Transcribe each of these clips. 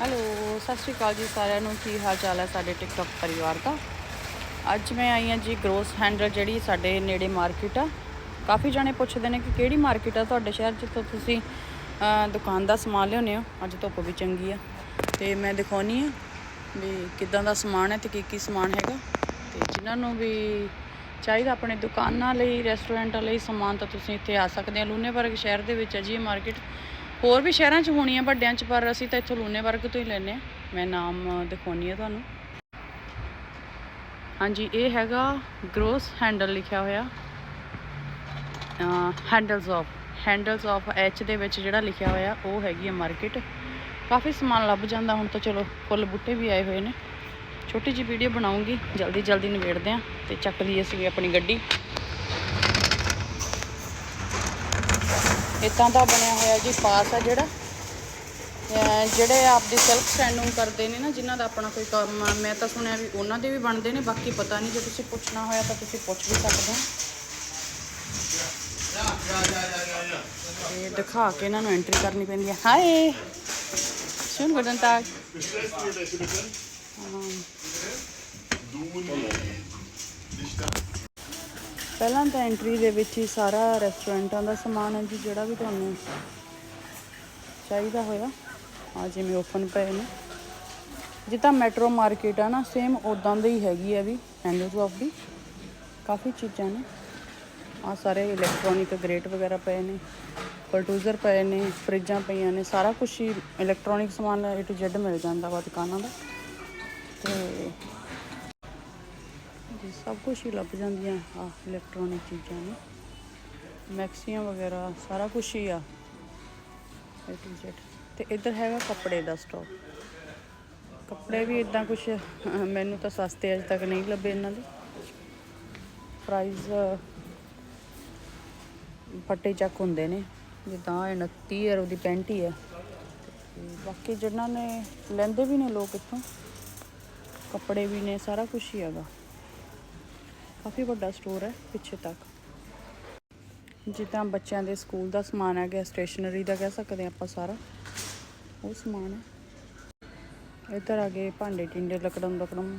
Hello ਸਤਿ ਸ਼੍ਰੀ ਅਕਾਲ ਜੀ ਸਾਰਿਆਂ ਨੂੰ। ਕੀ ਹਾਲ ਚਾਲ ਹੈ ਸਾਡੇ ਟਿਕਟੌਕ ਪਰਿਵਾਰ ਦਾ? ਅੱਜ ਮੈਂ ਆਈ ਹਾਂ ਜੀ ਗਰੋਸ ਹੈਂਡਲ ਜਿਹੜੀ ਸਾਡੇ ਨੇੜੇ ਮਾਰਕੀਟ ਆ। ਕਾਫੀ ਜਾਣੇ ਪੁੱਛਦੇ ਨੇ ਕਿ ਕਿਹੜੀ ਮਾਰਕੀਟ ਆ ਤੁਹਾਡੇ ਸ਼ਹਿਰ ਜਿੱਥੋਂ ਤੁਸੀਂ ਦੁਕਾਨ ਦਾ ਸਮਾਨ ਲਿਆਉਂਦੇ ਹੋ? ਅੱਜ ਧੁੱਪ ਵੀ ਚੰਗੀ ਆ। ਤੇ ਮੈਂ ਦਿਖਾਉਣੀ ਆ ਵੀ ਕਿੱਦਾਂ ਦਾ ਸਮਾਨ ਹੈ ਤੇ ਕੀ ਕੀ ਸਮਾਨ ਹੈਗਾ। ਤੇ ਜਿਨ੍ਹਾਂ ਨੂੰ ਵੀ ਚਾਹੀਦਾ ਆਪਣੇ ਦੁਕਾਨਾਂ ਲਈ ਰੈਸਟੋਰੈਂਟਾਂ ਲਈ ਸਮਾਨ ਤਾਂ ਤੁਸੀਂ ਇੱਥੇ ਆ ਸਕਦੇ ਆ। ਲੂਨੇਵਰਗ ਸ਼ਹਿਰ ਦੇ ਵਿੱਚ ਹੈ ਜੀ ਇਹ ਮਾਰਕੀਟ ਹੋਰ ਵੀ ਸ਼ਹਿਰਾਂ 'ਚ ਹੋਣੀ ਆ ਵੱਡਿਆਂ 'ਚ, ਪਰ ਅਸੀਂ ਤਾਂ ਇੱਥੋਂ ਲੂਨੇ ਵਰਗ ਤੋਂ ਹੀ ਲੈਨੇ ਆ ਮੈਂ ਨਾਮ ਦਿਖਾਉਣੀ ਆ ਤੁਹਾਨੂੰ। ਹਾਂਜੀ, ਇਹ ਹੈਗਾ ਗਰੋਸ ਹੈਂਡਲ ਲਿਖਿਆ ਹੋਇਆ। Handles of handles of H ਦੇ ਵਿੱਚ ਜਿਹੜਾ ਲਿਖਿਆ ਹੋਇਆ, ਉਹ ਹੈਗੀ ਹੈ ਮਾਰਕੀਟ ਕਾਫੀ ਸਮਾਨ ਲੱਭ ਜਾਂਦਾ, ਹੁਣ ਤਾਂ ਚਲੋ ਫੁੱਲ ਬੂਟੇ ਵੀ ਆਏ ਹੋਏ ਨੇ। ਛੋਟੀ ਜਿਹੀ ਵੀਡੀਓ ਬਣਾਉਂਗੀ ਜਲਦੀ ਜਲਦੀ ਨਿਬੇੜਦੇ ਆ ਤੇ ਚੱਕ ਲਈਏ ਅਸੀਂ ਆਪਣੀ ਗੱਡੀ। ਇਤਾਂ ਦਾ ਬਣਿਆ ਹੋਇਆ ਜੀ ਪਾਸ ਆ ਜਿਹੜਾ। ਜਿਹੜੇ ਆਪਦੀ ਸੈਲਫ ਸਟੈਂਡਿੰਗ ਕਰਦੇ ਨੇ ਨਾ ਜਿਨ੍ਹਾਂ ਦਾ ਆਪਣਾ ਕੋਈ ਕੰਮ ਆ ਮੈਂ ਤਾਂ ਸੁਣਿਆ ਵੀ ਉਹਨਾਂ ਦੇ ਵੀ ਬਣਦੇ ਨੇ ਬਾਕੀ ਪਤਾ ਨਹੀਂ ਜੇ ਤੁਸੀਂ ਪੁੱਛਣਾ ਹੋਇਆ ਤਾਂ ਤੁਸੀਂ ਪੁੱਛ ਵੀ ਸਕਦੇ ਹੋ। ਤੇ ਦਿਖਾ ਕੇ ਇਹਨਾਂ ਨੂੰ ਐਂਟਰੀ ਕਰਨੀ ਪੈਂਦੀ ਹੈ ਹਾਏ! ਸ਼ੁਨ ਗuten Tag ਪਹਿਲਾਂ ਤਾਂ ਐਂਟਰੀ ਦੇ ਵਿੱਚ ਹੀ ਸਾਰਾ ਰੈਸਟੋਰੈਂਟਾਂ ਦਾ ਸਮਾਨ ਹੈ ਜੀ, ਜਿਹੜਾ ਵੀ ਤੁਹਾਨੂੰ ਚਾਹੀਦਾ ਹੋਇਆ। ਆ ਜਿਵੇਂ ਓਪਨ ਪਏ ਨੇ। ਜਿੱਦਾਂ ਮੈਟਰੋ ਮਾਰਕੀਟ ਆ ਨਾ ਸੇਮ ਉਦਾਂ ਦੀ ਹੀ ਹੈਗੀ ਆ ਵੀ ਹੈਂਡਲਸ ਆਫ ਦੀ ਕਾਫੀ ਚੀਜ਼ਾਂ ਨੇ। ਆ ਸਾਰੇ ਇਲੈਕਟ੍ਰੋਨਿਕ ਗ੍ਰੇਟ ਵਗੈਰਾ ਪਏ ਨੇ ਪਲਟੂਜ਼ਰ ਪਏ ਨੇ ਫਰਿੱਜਾਂ ਪਈਆਂ ਨੇ, ਸਾਰਾ ਕੁਝ ਹੀ ਇਲੈਕਟ੍ਰੋਨਿਕ ਸਮਾਨ ਏ ਟੂ ਜ਼ੈਡ ਮਿਲ ਜਾਂਦਾ ਵਾ ਦੁਕਾਨਾਂ ਦਾ। ਤੇ ਸਭ ਕੁਝ ਹੀ ਲੱਭ ਜਾਂਦੀਆਂ ਆ ਇਲੈਕਟ੍ਰੋਨਿਕ ਚੀਜ਼ਾਂ ਨੇ। ਮੈਕਸੀਆਂ ਵਗੈਰਾ, ਸਾਰਾ ਕੁਝ ਹੀ ਆ। ਏ ਟੂ ਜ਼ੈਡ ਤੇ ਇੱਧਰ ਹੈਗਾ ਕੱਪੜੇ ਦਾ ਸਟਾਕ ਕੱਪੜੇ ਵੀ ਇਦਾਂ ਕੁਝ ਮੈਨੂੰ ਤਾਂ ਸਸਤੇ ਅਜੇ ਤੱਕ ਨਹੀਂ ਲੱਭੇ ਇਹਨਾਂ ਦੇ। ਪ੍ਰਾਈਸ ਪੱਟੇ ਚੱਕ ਹੁੰਦੇ ਨੇ। ਜਿੱਦਾਂ 29 ਯੂਰੋ ਦੀ ਪੈਂਟ ਹੀ ਹੈ ਬਾਕੀ ਜਿਹਨਾਂ ਨੇ, ਲੈਂਦੇ ਵੀ ਨੇ ਲੋਕ ਇੱਥੋਂ। ਕੱਪੜੇ ਵੀ ਨੇ, ਸਾਰਾ ਕੁਝ ਹੀ ਹੈਗਾ। ਕਾਫੀ ਵੱਡਾ ਸਟੋਰ ਹੈ ਪਿੱਛੇ ਤੱਕ। ਜਿੱਦਾਂ ਬੱਚਿਆਂ ਦੇ ਸਕੂਲ ਦਾ ਸਮਾਨ ਹੈਗਾ ਸਟੇਸ਼ਨਰੀ ਦਾ ਕਹਿ ਸਕਦੇ ਆਪਾਂ ਸਾਰਾ। ਉਹ ਸਮਾਨ ਹੈ। ਇੱਧਰ ਆ ਗਏ ਭਾਂਡੇ ਟਿੰਡੇ ਲੱਕੜਮ ਲੱਕੜਮ।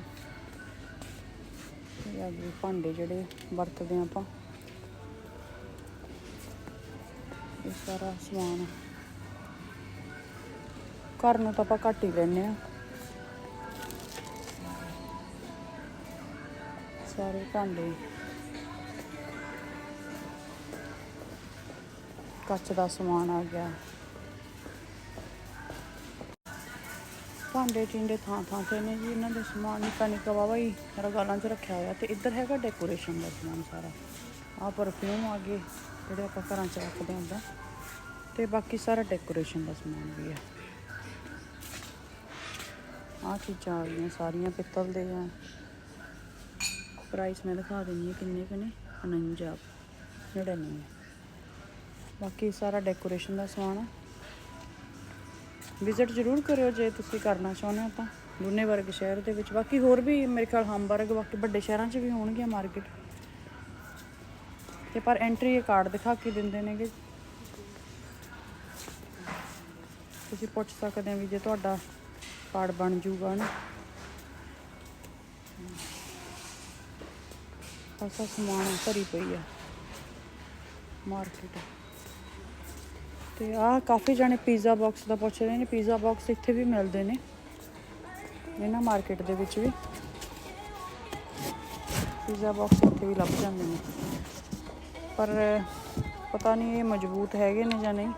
ਇਹ ਆ ਗਏ ਭਾਂਡੇ ਜਿਹੜੇ ਵਰਤਦੇ ਹਾਂ ਆਪਾਂ। ਇਹ ਸਾਰਾ ਸਮਾਨ ਘਰ ਨੂੰ ਤਾਂ ਆਪਾਂ ਘੱਟ ਹੀ ਲੈਨੇ ਆ ਸਾਰੇ ਭਾਂਡੇ। ਕੱਚ ਦਾ ਸਮਾਨ ਆ ਗਿਆ। ਭਾਂਡੇ ਟਿੰਡੇ ਥਾਂ ਥਾਂ ਤੇ ਨੇ ਜੀ, ਇਹਨਾਂ ਦੇ ਸਮਾਨ ਨਿੱਕਾ ਨਿੱਕਾ ਵਾਵਾ ਹੀ ਰਗਾਲਾਂ 'ਚ ਰੱਖਿਆ ਹੋਇਆ ਤੇ ਇੱਧਰ ਹੈਗਾ ਡੈਕੋਰੇਸ਼ਨ ਦਾ ਸਮਾਨ ਸਾਰਾ। ਆਹ ਪਰਫਿਊਮ ਆ ਗਏ, ਜਿਹੜੇ ਆਪਾਂ ਘਰਾਂ 'ਚ ਰੱਖਦੇ ਹੁੰਦਾ ਤੇ। ਬਾਕੀ ਸਾਰਾ ਡੈਕੋਰੇਸ਼ਨ ਦਾ ਸਮਾਨ ਵੀ ਹੈ ਆਹ ਚੀਜ਼ਾਂ ਆ ਗਈਆਂ, ਸਾਰੀਆਂ ਪਿੱਤਲ ਦੇ ਆ। ਪ੍ਰਾਈਸ ਮੈਂ ਦਿਖਾ ਦਿੰਦੀ ਹਾਂ ਕਿੰਨੇ ਕੁ ਨੇ 49 99 ਬਾਕੀ ਸਾਰਾ ਡੈਕੋਰੇਸ਼ਨ ਦਾ ਸਮਾਨ ਆ। ਵਿਜ਼ਿਟ ਜ਼ਰੂਰ ਕਰਿਓ ਜੇ ਤੁਸੀਂ ਕਰਨਾ ਚਾਹੁੰਦੇ ਹੋ ਤਾਂ ਲੂਨੇ ਵਰਗ ਸ਼ਹਿਰ ਦੇ ਵਿੱਚ। ਬਾਕੀ ਹੋਰ ਵੀ ਮੇਰੇ ਖਿਆਲ ਹੰਬਰਗ ਬਾਕੀ ਵੱਡੇ ਸ਼ਹਿਰਾਂ 'ਚ ਵੀ ਹੋਣਗੀਆਂ ਮਾਰਕੀਟ ਤੇ ਪਰ ਐਂਟਰੀ ਇਹ ਕਾਰਡ ਦਿਖਾ ਕੇ ਦਿੰਦੇ ਨੇਗੇ। ਤੁਸੀਂ ਪੁੱਛ ਸਕਦੇ ਹੋ ਵੀ ਜੇ ਤੁਹਾਡਾ ਕਾਰਡ ਬਣ ਜੂਗਾ ਨਾ। ਐਸਾ ਸਮਾਨ ਭਰੀ ਪਈ ਆ। ਮਾਰਕੀਟ। ਤੇ ਆਹ ਕਾਫੀ ਜਾਣੇ ਪੀਜ਼ਾ ਬਾਕਸ ਦਾ ਪੁੱਛਦੇ ਨੇ। ਪੀਜ਼ਾ ਬਾਕਸ ਇੱਥੇ ਵੀ ਮਿਲਦੇ ਨੇ। ਇਹਨਾਂ ਮਾਰਕੀਟ ਦੇ ਵਿੱਚ ਵੀ। ਪੀਜ਼ਾ ਬਾਕਸ ਇੱਥੇ ਵੀ ਲੱਭ ਜਾਂਦੇ ਨੇ। ਪਰ ਪਤਾ ਨਹੀਂ ਇਹ ਮਜ਼ਬੂਤ ਹੈਗੇ ਨੇ ਜਾਂ ਨਹੀਂ।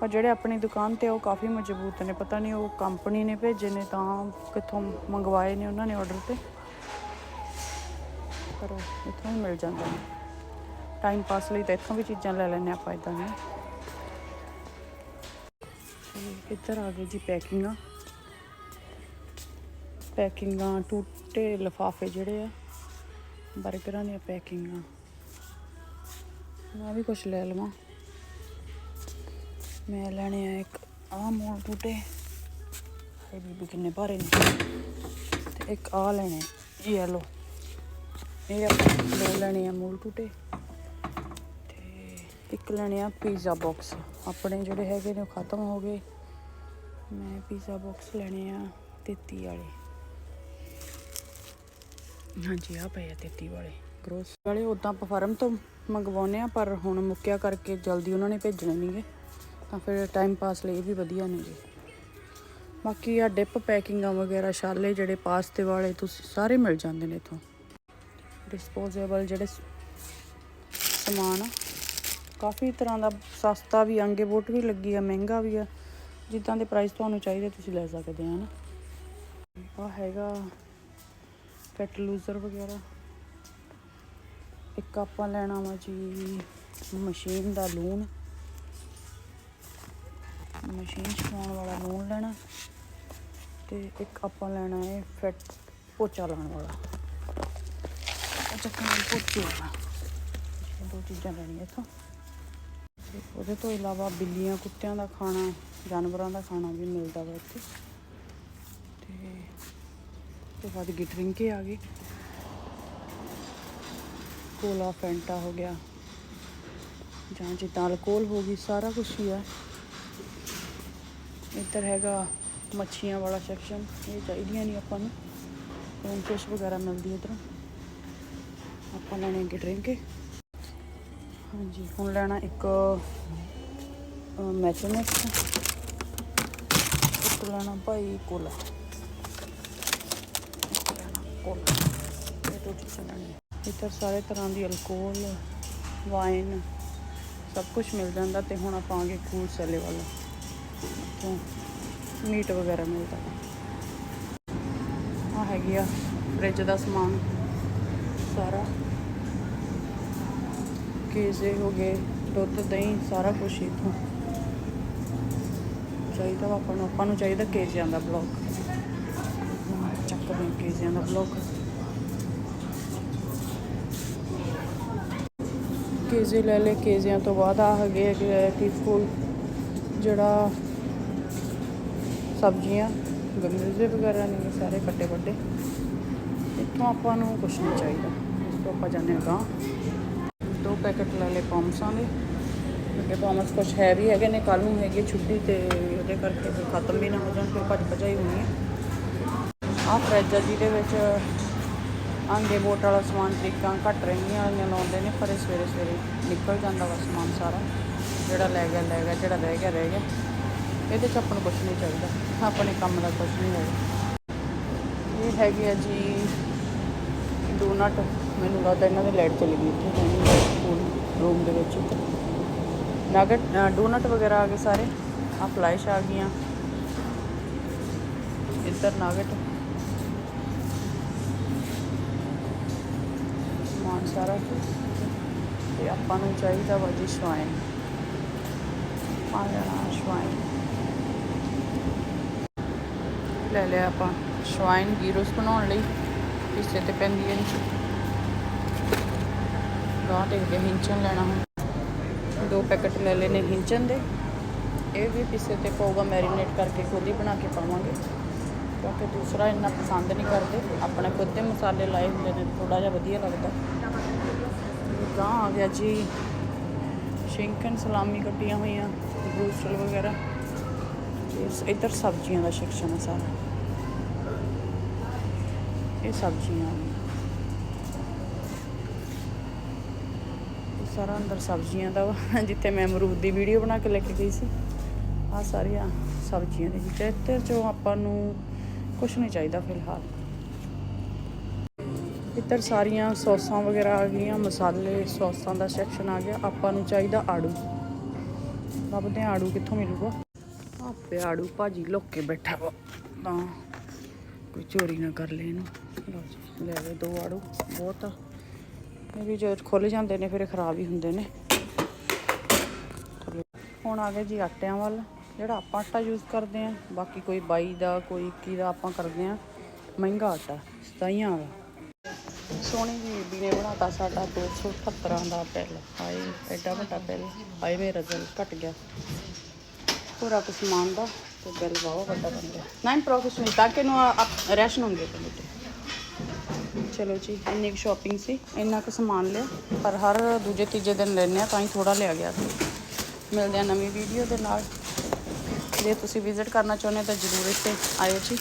ਪਰ ਜਿਹੜੇ ਆਪਣੀ ਦੁਕਾਨ ਤੇ ਉਹ ਕਾਫੀ ਮਜ਼ਬੂਤ ਨੇ। ਪਤਾ ਨਹੀਂ ਉਹ ਕੰਪਨੀ ਨੇ ਭੇਜੇ ਨੇ ਤਾਂ ਕਿੱਥੋਂ ਮੰਗਵਾਏ ਨੇ ਉਹਨਾਂ ਨੇ ਆਰਡਰ ਤੇ। ਕਰੋ, ਇੱਥੋਂ ਹੀ ਮਿਲ ਜਾਂਦੇ। ਨੇ ਟਾਈਮ ਪਾਸ ਲਈ ਤਾਂ ਇੱਥੋਂ ਵੀ ਚੀਜ਼ਾਂ ਲੈ ਲੈਂਦੇ ਆਪਾਂ ਇਦਾਂ ਦੀਆਂ। ਇੱਧਰ ਆ ਗਏ ਜੀ ਪੈਕਿੰਗਾਂ। ਪੈਕਿੰਗਾਂ ਟੂਟੇ ਲਿਫਾਫੇ ਜਿਹੜੇ ਆ 버ਗਰਾਂ ਦੀਆਂ ਪੈਕਿੰਗਾਂ। ਮੈਂ ਵੀ ਕੁਝ ਲੈ ਲਵਾਂ। ਮੈਂ ਲੈਣੇ ਆ ਇੱਕ, ਆਹ ਮੋਲ ਟੂਟੇ। ਇਹ ਵੀ ਕਿੰਨੇ ਭਾਰੇ ਨੇ। ਤੇ ਇੱਕ ਆ ਲੈਣੇ ਯੈਲੋ ਇਹ ਆਪਾਂ ਦੋ ਲੈਣੇ ਆ ਮੂਲ ਟੂਟੇ ਤੇ ਇੱਕ ਲੈਣੇ ਆ ਪੀਜ਼ਾ ਬਾਕਸ ਆਪਣੇ ਜਿਹੜੇ ਹੈਗੇ ਨੇ ਉਹ ਖਤਮ ਹੋ ਗਏ। ਮੈਂ ਪੀਜ਼ਾ ਬਾਕਸ ਲੈਣੇ ਆ 33 ਵਾਲੇ। ਹਾਂਜੀ ਆ ਪਏ ਆ 33 ਵਾਲੇ। ਗਰੋਸ ਵਾਲੇ ਉਦਾਂ ਆਪਾਂ ਫਰਮ ਤੋਂ ਮੰਗਵਾਉਨੇ ਆ, ਪਰ ਹੁਣ ਮੁੱਕਿਆ ਕਰਕੇ ਜਲਦੀ ਉਹਨਾਂ ਨੇ ਭੇਜਣੇ ਨਹੀਂਗੇ ਤਾਂ ਫਿਰ ਟਾਈਮ ਪਾਸ ਲਈ ਵੀ ਵਧੀਆ ਨੇ ਜੀ ਬਾਕੀ ਆ ਡਿਪ ਪੈਕਿੰਗਾਂ ਵਗੈਰਾ, ਛਾਲੇ ਜਿਹੜੇ ਪਾਸਤੇ ਵਾਲੇ, ਤੁਸੀਂ ਸਾਰੇ ਮਿਲ ਜਾਂਦੇ ਨੇ ਇਥੋਂ। ਡਿਸਪੋਜ਼ੇਬਲ ਜਿਹੜੇ ਸਮਾਨ ਆ, ਕਾਫੀ ਤਰ੍ਹਾਂ ਦਾ ਸਸਤਾ ਵੀ ਅੰਗੇ ਬੋਟ ਵੀ ਲੱਗੀ ਆ, ਮਹਿੰਗਾ ਵੀ ਆ, ਜਿੱਦਾਂ ਦੇ ਪ੍ਰਾਈਸ ਤੁਹਾਨੂੰ ਚਾਹੀਦੇ ਤੁਸੀਂ ਲੈ ਸਕਦੇ ਆ ਨਾ ਆ ਹੈਗਾ ਫੈਟ ਲੂਜ਼ਰ ਵਗੈਰਾ। ਇੱਕ ਆਪਾਂ ਲੈਣਾ ਵਾ ਜੀ ਮਸ਼ੀਨ ਦਾ ਲੂਣ। ਮਸ਼ੀਨ 'ਚ ਪਾਉਣ ਵਾਲਾ ਲੂਣ ਲੈਣਾ। ਤੇ ਇੱਕ ਆਪਾਂ ਲੈਣਾ ਹੈ ਫੈਟ ਪੋਚਾ ਲਾਉਣ ਵਾਲਾ। ਚੱਕਣਾ ਪੋਚੇ ਵਾਲਾ ਇਹ ਦੋ ਚੀਜ਼ਾਂ ਲੈਣੀਆਂ ਇੱਥੋਂ ਉਹਦੇ ਤੋਂ ਇਲਾਵਾ ਬਿੱਲੀਆਂ ਕੁੱਤਿਆਂ ਦਾ ਖਾਣਾ, ਜਾਨਵਰਾਂ ਦਾ ਖਾਣਾ ਵੀ ਮਿਲਦਾ ਵਾ ਇੱਥੇ। ਤੇ ਤੋਂ ਬਾਅਦ ਗਿਟਰਿੰਕੇ ਆ ਗਏ। ਕੋਲਾ ਫੈਂਟਾ ਹੋ ਗਿਆ। ਜਾਂ ਜਿੱਦਾਂ ਅਲਕੋਹਲ ਹੋ ਗਈ, ਸਾਰਾ ਕੁਝ ਹੀ ਆ। ਇੱਧਰ ਹੈਗਾ ਮੱਛੀਆਂ ਵਾਲਾ ਸੈਕਸ਼ਨ ਇਹ ਚਾਹੀਦੀਆਂ ਨਹੀਂ ਆਪਾਂ ਨੂੰ। ਹੁਣ ਫਿਸ਼ ਵਗੈਰਾ ਮਿਲਦੀ ਇੱਧਰੋਂ। ਆਪਾਂ ਲੈਣੇ ਕਿ ਡਰਿੰਕ ਹਾਂਜੀ, ਹੁਣ ਲੈਣਾ ਇੱਕ ਮੈਚਨੈਕਸ ਇੱਕ ਲੈਣਾ ਭਾਈ ਕੋਲਾ। ਕੋਲਾ। ਇਹ ਦੋ ਚੀਜ਼ਾਂ ਲੈਣੀਆਂ। ਇੱਧਰ ਸਾਰੇ ਤਰ੍ਹਾਂ ਦੀ ਅਲਕੋਹਲ ਵਾਈਨ ਸਭ ਕੁਝ ਮਿਲ ਜਾਂਦਾ ਤੇ ਹੁਣ ਆਪਾਂ ਆਗੇ ਫੂਡ ਸੈਲੇ ਵਾਲਾ। ਤੋਂ ਮੀਟ ਵਗੈਰਾ ਮਿਲਦਾ। ਆ ਹੈਗੀ ਆ ਫ੍ਰਿਜ ਦਾ ਸਮਾਨ। ਸਾਰਾ। ਕੇਜ਼ੇ ਹੋ ਗਏ, ਦੁੱਧ, ਦਹੀਂ, ਸਾਰਾ ਕੁਝ ਇਥੋਂ। ਚਾਹੀਦਾ ਆਪਾਂ ਨੂੰ ਆਪਾਂ ਨੂੰ ਚਾਹੀਦਾ ਕੇਜ਼ਿਆਂ ਦਾ ਬਲੌਕ ਚੱਕਦੇ ਹਾਂ ਕੇਜ਼ਿਆਂ ਦਾ ਬਲੌਕ ਕੇਜ਼ੇ ਲੈ ਲੈ ਕੇਜ਼ਿਆਂ ਤੋਂ ਬਾਅਦ ਆ ਹੈਗੇ ਹੈਗੇ ਟੀ ਫੁੱਲ, ਜਿਹੜਾ ਸਬਜ਼ੀਆਂ ਗੰਗਰੇਜ਼ੇ ਵਗੈਰਾ ਨੇ ਸਾਰੇ ਕੱਟੇ ਵੱਡੇ ਇੱਥੋਂ ਆਪਾਂ ਨੂੰ ਕੁਝ ਨਹੀਂ ਚਾਹੀਦਾ। ਇਸ ਤੋਂ ਆਪਾਂ ਜਾਂਦੇ ਹਾਂ ਗਾਂ ਦੋ ਪੈਕੇਟ ਲੈ ਲਏ ਪੌਮਸਾਂ ਦੇ। ਕਿਉਂਕਿ ਪੌਮਸ ਕੁਝ ਹੈ ਵੀ ਹੈਗੇ ਨੇ ਕੱਲ ਨੂੰ ਹੈਗੀ ਛੁੱਟੀ ਤੇ ਉਹਦੇ ਕਰਕੇ ਫਿਰ ਖਤਮ ਵੀ ਨਾ ਹੋ ਜਾਣ, ਫਿਰ ਭੱਜ ਭਜਾਈ ਹੋਣੀ ਹੈ ਆਹ ਫਰਿੱਜ ਆ ਜਿਹਦੇ ਵਿੱਚ ਆਂਡੇ ਬੋਟ ਵਾਲਾ ਸਮਾਨ ਤਰੀਕਾਂ ਘੱਟ ਰਹੀਆਂ ਵਾਲੀਆਂ ਲਾਉਂਦੇ ਨੇ, ਪਰ ਇਹ ਸਵੇਰੇ ਸਵੇਰੇ ਨਿਕਲ ਜਾਂਦਾ ਵਾ ਸਮਾਨ ਸਾਰਾ। ਜਿਹੜਾ ਲੈ ਗਿਆ ਲੈ ਗਿਆ, ਜਿਹੜਾ ਰਹਿ ਗਿਆ ਰਹਿ ਗਿਆ। ਇਹਦੇ 'ਚ ਆਪਾਂ ਨੂੰ ਕੁਝ ਨਹੀਂ ਚਾਹੀਦਾ, ਆਪਣੇ ਕੰਮ ਦਾ ਕੁਝ ਨਹੀਂ ਹੈਗਾ। ਇਹ ਹੈਗੇ ਆ ਜੀ ਡੋਨਟ ਮੈਨੂੰ ਲੱਗਦਾ ਇਹਨਾਂ ਦੀ ਲਾਈਟ ਚਲੀ ਗਈ ਇੱਥੇ ਡਾਈਨਿੰਗ ਰੂਮ ਦੇ ਵਿੱਚ। ਨਗਟ ਡੋਨਟ ਵਗੈਰਾ ਆ ਗਏ ਸਾਰੇ ਆ ਫਲਾਈਸ਼ ਆ ਗਈਆਂ। ਇੱਧਰ ਨਗਟ। ਸਮਾਨ ਸਾਰਾ। ਤੇ ਆਪਾਂ ਨੂੰ ਚਾਹੀਦਾ ਵਾ ਜੀ ਸ਼ਵਾਈਨ। ਆ ਜਾਣਾ ਸ਼ਵਾਈਨ। ਲੈ ਲਿਆ ਆਪਾਂ ਸ਼ਵਾਈਨ ਗੀਰੋਸ ਬਣਾਉਣ ਲਈ ਹਿੱਸੇ ਤੇ ਪੈਂਦੀ ਹੈ ਗਾਂ ਤੇ ਹਿੰਚਨ ਲੈਣਾ ਹੁਣ। ਦੋ ਪੈਕਟ ਲੈ ਲੈਨੇ ਹਿੰਚਨ ਦੇ। ਇਹ ਵੀ ਪਿੱਛੇ ਤੇ ਪਊਗਾ ਮੈਰੀਨੇਟ ਕਰਕੇ ਖੁਦ ਹੀ ਬਣਾ ਕੇ ਪਾਵਾਂਗੇ। ਕਿਉਂਕਿ ਦੂਸਰਾ ਇੰਨਾ ਪਸੰਦ ਨਹੀਂ ਕਰਦੇ। ਆਪਣੇ ਖੁਦ ਦੇ ਮਸਾਲੇ ਲਾਏ ਹੁੰਦੇ ਨੇ ਥੋੜਾ ਜਿਹਾ ਵਧੀਆ ਲੱਗਦਾ। ਗਾਂ ਆ ਗਿਆ ਜੀ। ਸ਼ਿੰਕਨ ਸਲਾਮੀ ਕੱਟੀਆਂ ਹੋਈਆਂ ਬਰੂਸਟਲ ਵਗੈਰਾ। ਇਸ- ਇੱਧਰ ਸਬਜ਼ੀਆਂ ਦਾ ਸੈਕਸ਼ਨ ਹੈ ਸਾਰਾ। ਇਹ ਸਬਜ਼ੀਆਂ ਆ ਗਈਆਂ। ਇਹ ਸਾਰਾ ਅੰਦਰ ਸਬਜ਼ੀਆਂ ਦਾ ਵਾ, ਜਿੱਥੇ ਮੈਂ ਅਮਰੂਦ ਦੀ ਵੀਡੀਓ ਬਣਾ ਕੇ ਲੈ ਕੇ ਗਈ ਸੀ। ਆ ਸਾਰੀਆਂ ਸਬਜ਼ੀਆਂ ਦੇ ਵਿੱਚ ਇੱਧਰ ਚੋਂ ਆਪਾਂ ਨੂੰ ਕੁਝ ਨਹੀਂ ਚਾਹੀਦਾ ਫਿਲਹਾਲ। ਇੱਧਰ ਸਾਰੀਆਂ ਸੌਸਾਂ ਵਗੈਰਾ ਆ ਗਈਆਂ, ਮਸਾਲੇ ਸੌਸਾਂ ਦਾ ਸੈਕਸ਼ਨ ਆ ਗਿਆ। ਆਪਾਂ ਨੂੰ ਚਾਹੀਦਾ ਆੜੂ। ਲੱਭਦੇ ਹਾਂ ਆੜੂ ਕਿੱਥੋਂ ਮਿਲੂਗਾ। ਆਪੇ ਆੜੂ ਭਾਜੀ ਲੁੱਕ ਬੈਠਾ ਵਾ। ਤਾਂ ਕੋਈ ਚੋਰੀ ਨਾ ਕਰ ਲੈ ਇਹਨੂੰ। ਲਓ ਲੈ ਗਏ ਦੋ ਆੜੂ, ਬਹੁਤ ਵੀ ਜੇ ਖੁੱਲ ਜਾਂਦੇ ਨੇ, ਫਿਰ ਖਰਾਬ ਹੀ ਹੁੰਦੇ ਨੇ। ਹੁਣ ਆ ਗਏ ਜੀ ਆਟਿਆਂ ਵੱਲ। ਜਿਹੜਾ ਆਪਾਂ ਆਟਾ ਯੂਜ਼ ਕਰਦੇ ਆ ਬਾਕੀ ਕੋਈ ਬਾਈ ਦਾ, ਕੋਈ 21 ਦਾ ਆਪਾਂ ਕਰਦੇ ਆ ਮਹਿੰਗਾ ਆਟਾ, ਸਤਾਈਆਂ ਦਾ ਸੋਹਣੀ ਜੀ ਬੀਬੀ ਨੇ ਬਣਾਤਾ ਸਾਡਾ 278 ਦਾ ਪੈਲ। ਹਾਏ, ਐਡਾ ਵੱਡਾ ਪੈਲ। ਹਾਏ, ਮੇਰਾ ਦਿਲ ਘਟ ਗਿਆ। ਪੂਰਾ ਕੁ ਸਮਾਨ ਦਾ ਤੇ ਬਿੱਲ ਬਹੁਤ ਵੱਡਾ ਬਣ ਗਿਆ। ਨਾਈਨ ਪ੍ਰੋਫੈਸ਼ਨਲ ਤਾਂ ਕਿ ਨੂੰ ਰੈਸ਼ਨ ਹੁੰਦੇ ਕਮੇਟੀ। ਚਲੋ ਜੀ, ਇੰਨੀ ਕੁ ਸ਼ਾਪਿੰਗ ਸੀ, ਇੰਨਾ ਕੁ ਸਮਾਨ ਲਿਆ, ਪਰ ਹਰ ਦੂਜੇ ਤੀਜੇ ਦਿਨ ਲੈਂਦੇ ਆ ਤਾਂ ਹੀ ਥੋੜਾ ਲਿਆ ਗਿਆ ਸੀ। ਮਿਲਦੇ ਆ ਨਵੀਂ ਵੀਡੀਓ ਦੇ ਨਾਲ। ਜੇ ਤੁਸੀਂ ਵਿਜ਼ਿਟ ਕਰਨਾ ਚਾਹੁੰਦੇ ਤਾਂ ਜ਼ਰੂਰ ਇੱਥੇ ਆਇਓ ਜੀ।